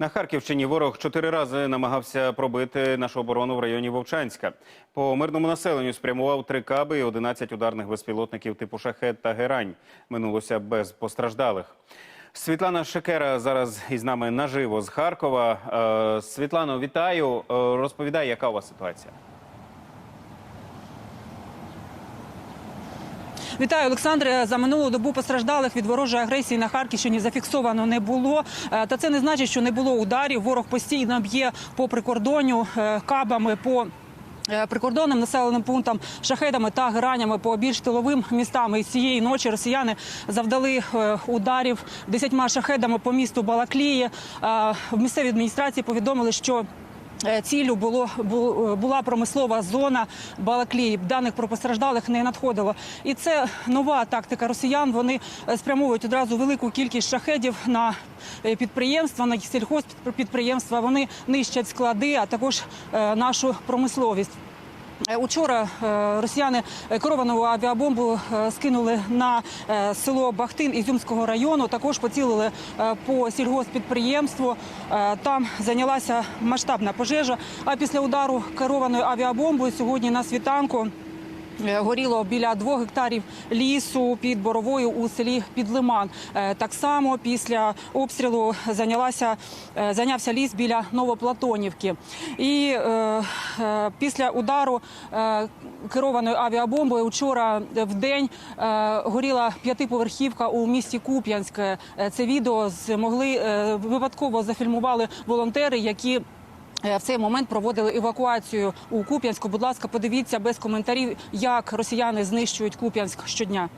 На Харківщині ворог чотири рази намагався пробити нашу оборону в районі Вовчанська. По мирному населенню спрямував три каби і 11 ударних безпілотників типу «Шахет» та «Герань». Минулося без постраждалих. Світлана Шекера зараз із нами наживо з Харкова. Е, Світлано, вітаю. Е, Розповідай, яка у вас ситуація? Вітаю, Олександре. За минулу добу постраждалих від ворожої агресії на Харківщині зафіксовано не було. Е, Та це не значить, що не було ударів. Ворог постійно б'є по прикордонню е, кабами по. е, Прикордонним населеним пунктам, шахедами та гранями по більш тиловим містам. І цієї ночі росіяни завдали ударів десятьма шахедами по місту Балаклії. В місцевій адміністрації повідомили, що Е, Ціллю було бу- була промислова зона Балаклії. Даних про постраждалих не надходило. І це нова тактика росіян. Вони е, спрямовують одразу велику кількість шахедів на е, підприємства, на сільхозпідприємства. Вони нищать склади, а також е, нашу промисловість. Е, Учора е, росіяни керовану авіабомбу е, скинули на село Бахтин Ізюмського району. Також поцілили по сільгоспідприємству. Там зайнялася масштабна пожежа. А після удару керованою авіабомбою сьогодні на світанку. Е, Горіло біля двох гектарів лісу під боровою у селі Підлиман. Е, Так само після обстрілу зайнялася е, зайнявся ліс біля Новоплатонівки. І е, е, після удару е, керованою авіабомбою вчора в день е, горіла п'ятиповерхівка у місті Куп'янськ. Е, Це відео змогли е, випадково зафільмували волонтери, які В цей момент проводили евакуацію у Куп'янську. Будь ласка, подивіться без коментарів, як росіяни знищують Куп'янськ щодня.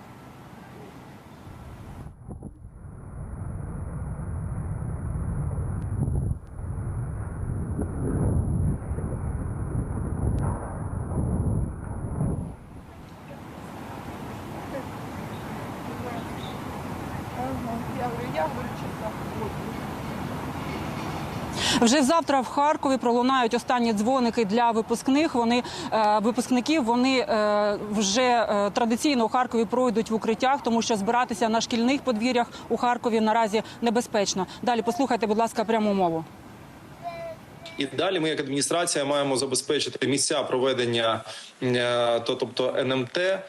Вже завтра в Харкові пролунають останні дзвоники для випускних. Вони е, випускників вони е, вже е, традиційно у Харкові пройдуть в укриттях, тому що збиратися на шкільних подвір'ях у Харкові наразі небезпечно. Далі послухайте, будь ласка, пряму мову. І далі ми, як адміністрація, маємо забезпечити місця проведення, е, то тобто НМТ. Е,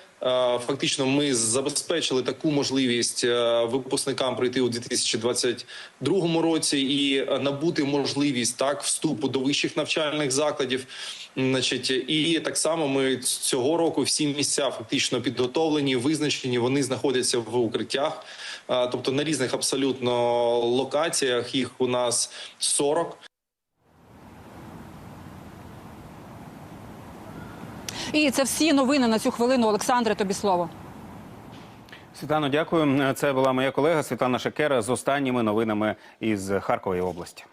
Фактично, ми забезпечили таку можливість е, випускникам прийти у 2022 році і набути можливість так вступу до вищих навчальних закладів. Значить, і так само ми цього року всі місця фактично підготовлені, визначені. Вони знаходяться в укриттях, тобто на різних абсолютно локаціях. Їх у нас 40. І це всі новини на цю хвилину. Олександре, тобі слово. Світлано, дякую. Це була моя колега Світлана Шекера з останніми новинами із Харкової області.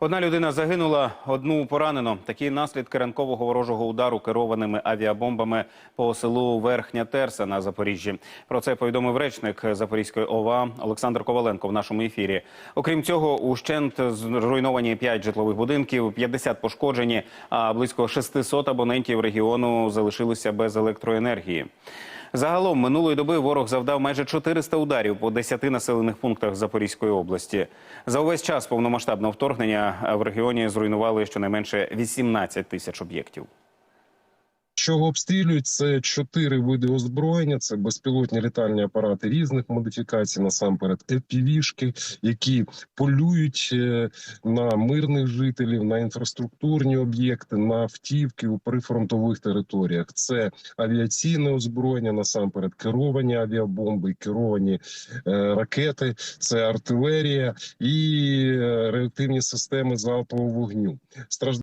Одна людина загинула, одну поранено. Такі наслідки ранкового ворожого удару керованими авіабомбами по селу Верхня Терса на Запоріжжі. Про це повідомив речник Запорізької ОВА Олександр Коваленко в нашому ефірі. Окрім цього, ущент зруйновані 5 житлових будинків, 50 пошкоджені, а близько 600 абонентів регіону залишилися без електроенергії. Загалом минулої доби ворог завдав майже 400 ударів по 10 населених пунктах Запорізької області. За увесь час повномасштабного вторгнення в регіоні зруйнували щонайменше 18 тисяч об'єктів. Чого обстрілюють це чотири види озброєння: це безпілотні літальні апарати різних модифікацій, насамперед епівішки, які полюють е, на мирних жителів, на інфраструктурні об'єкти, на автівки у прифронтових територіях. Це авіаційне озброєння, насамперед керовані авіабомби, керовані е, ракети, це артилерія і е, реактивні системи залпового вогню.